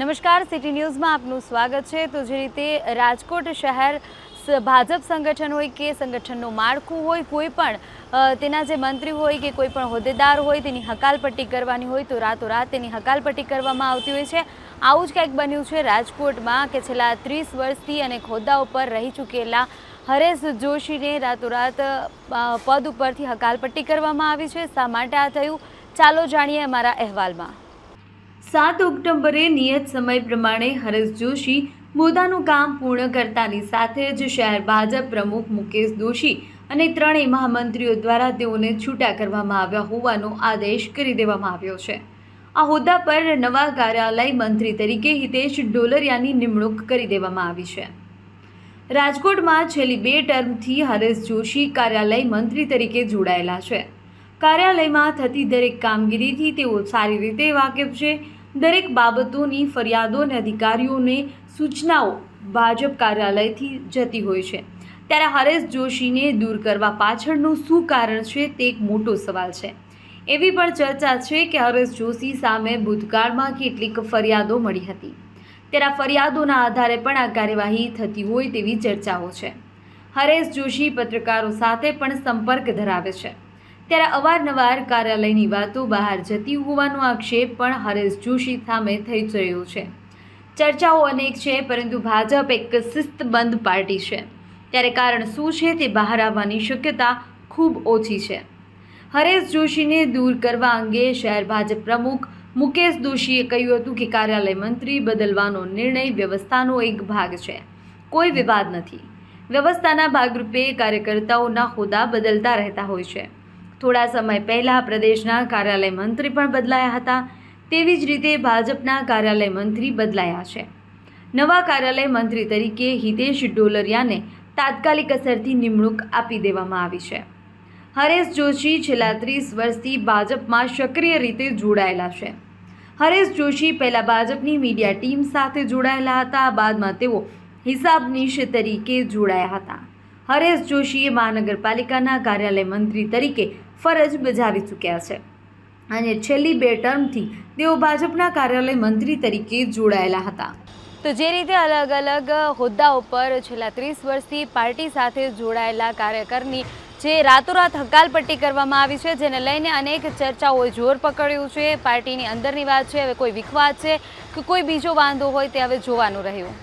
નમસ્કાર, સિટી ન્યૂઝમાં આપનું સ્વાગત છે. તો જે રીતે રાજકોટ શહેર ભાજપ સંગઠન હોય કે સંગઠનનું માળખું હોય, કોઈ પણ તેના જે મંત્રી હોય કે કોઈ પણ હોદ્દેદાર હોય, તેની હકાલપટ્ટી કરવાની હોય, તો રાતોરાત તેની હકાલપટ્ટી કરવામાં આવતી હોય છે. આવું જ કંઈક બન્યું છે રાજકોટમાં કે છેલ્લા ત્રીસ વર્ષથી અનેક હોદ્દા ઉપર રહી ચૂકેલા હરેશ જોશીને રાતોરાત પદ ઉપરથી હકાલપટ્ટી કરવામાં આવી છે. શા માટે આ થયું? ચાલો જાણીએ અમારા અહેવાલમાં. સાત ઓક્ટોબરે નિયત સમય પ્રમાણે હરેશ જોશી પોતાનું કામ પૂર્ણ કરતાની સાથે જ શહેર ભાજપ પ્રમુખ મુકેશ દોશી અને ત્રણેય મહામંત્રીઓ દ્વારા તેઓને છૂટા કરવામાં આવ્યા હોવાનો આદેશ કરી દેવામાં આવ્યો છે. આ હોદ્દા પર નવા કાર્યાલય મંત્રી તરીકે હિતેશ ડોલરિયાની નિમણૂક કરી દેવામાં આવી છે. રાજકોટમાં છેલ્લી બે ટર્મથી હરેશ જોશી કાર્યાલય મંત્રી તરીકે જોડાયેલા છે. કાર્યાલયમાં થતી દરેક કામગીરીથી તેઓ સારી રીતે વાકેફ છે. દરેક બાબતોની ફરિયાદો અને અધિકારીઓને સૂચનાઓ ભાજપ કાર્યાલયથી જતી હોય છે. ત્યારે હરેશ જોશીને દૂર કરવા પાછળનું શું કારણ છે તે એક મોટો સવાલ છે. એવી પણ ચર્ચા છે કે હરેશ જોશી સામે ભૂતકાળમાં કેટલીક ફરિયાદો મળી હતી. ત્યારે ફરિયાદોના આધારે પણ આ કાર્યવાહી થતી હોય તેવી ચર્ચાઓ છે. હરેશ જોશી પત્રકારો સાથે પણ સંપર્ક ધરાવે છે. ત્યારે અવારનવાર કાર્યાલયની વાતો બહાર જતી હોવાનો આક્ષેપ પણ હરેશ જોશી સામે થઈ રહ્યો છે. ચર્ચાઓ અનેક છે, પરંતુ ભાજપ એક શિસ્તબંધ પાર્ટી છે. ત્યારે કારણ શું છે તે બહાર આવવાની શક્યતા ખૂબ ઓછી છે. હરેશ જોશીને દૂર કરવા અંગે શહેર ભાજપ પ્રમુખ મુકેશ દોશીએ કહ્યું હતું કે કાર્યાલય મંત્રી બદલવાનો નિર્ણય વ્યવસ્થાનો એક ભાગ છે. કોઈ વિવાદ નથી. વ્યવસ્થાના ભાગરૂપે કાર્યકર્તાઓના હોદ્દા બદલતા રહેતા હોય છે. થોડા સમય પહેલાં પ્રદેશના કાર્યાલય મંત્રી પણ બદલાયા હતા. તેવી જ રીતે ભાજપના કાર્યાલય મંત્રી બદલાયા છે. નવા કાર્યાલય મંત્રી તરીકે હિતેશ ડોલરિયાને તાત્કાલિક અસરથી નિમણૂક આપી દેવામાં આવી છે. હરેશ જોશી છેલ્લા ત્રીસ વર્ષથી ભાજપમાં સક્રિય રીતે જોડાયેલા છે. હરેશ જોશી પહેલાં ભાજપની મીડિયા ટીમ સાથે જોડાયેલા હતા. બાદમાં તેઓ હિસાબનીશ તરીકે જોડાયા હતા. હરેશ જોશીએ મહાનગરપાલિકાના કાર્યાલય મંત્રી તરીકે ફરજ બજાવી ચૂક્યા છે. અને છેલ્લી બે ટર્મથી તેઓ ભાજપના કાર્યાલય મંત્રી તરીકે જોડાયેલા હતા. તો જે રીતે અલગ અલગ હોદ્દા ઉપર છેલ્લા ત્રીસ વર્ષથી પાર્ટી સાથે જોડાયેલા કાર્યકરની જે રાતોરાત હકાલપટ્ટી કરવામાં આવી છે, જેને લઈને અનેક ચર્ચાઓએ જોર પકડ્યું છે. પાર્ટીની અંદરની વાત છે, હવે કોઈ વિખવાદ છે કે કોઈ બીજો વાંધો હોય તે હવે જોવાનું રહ્યું.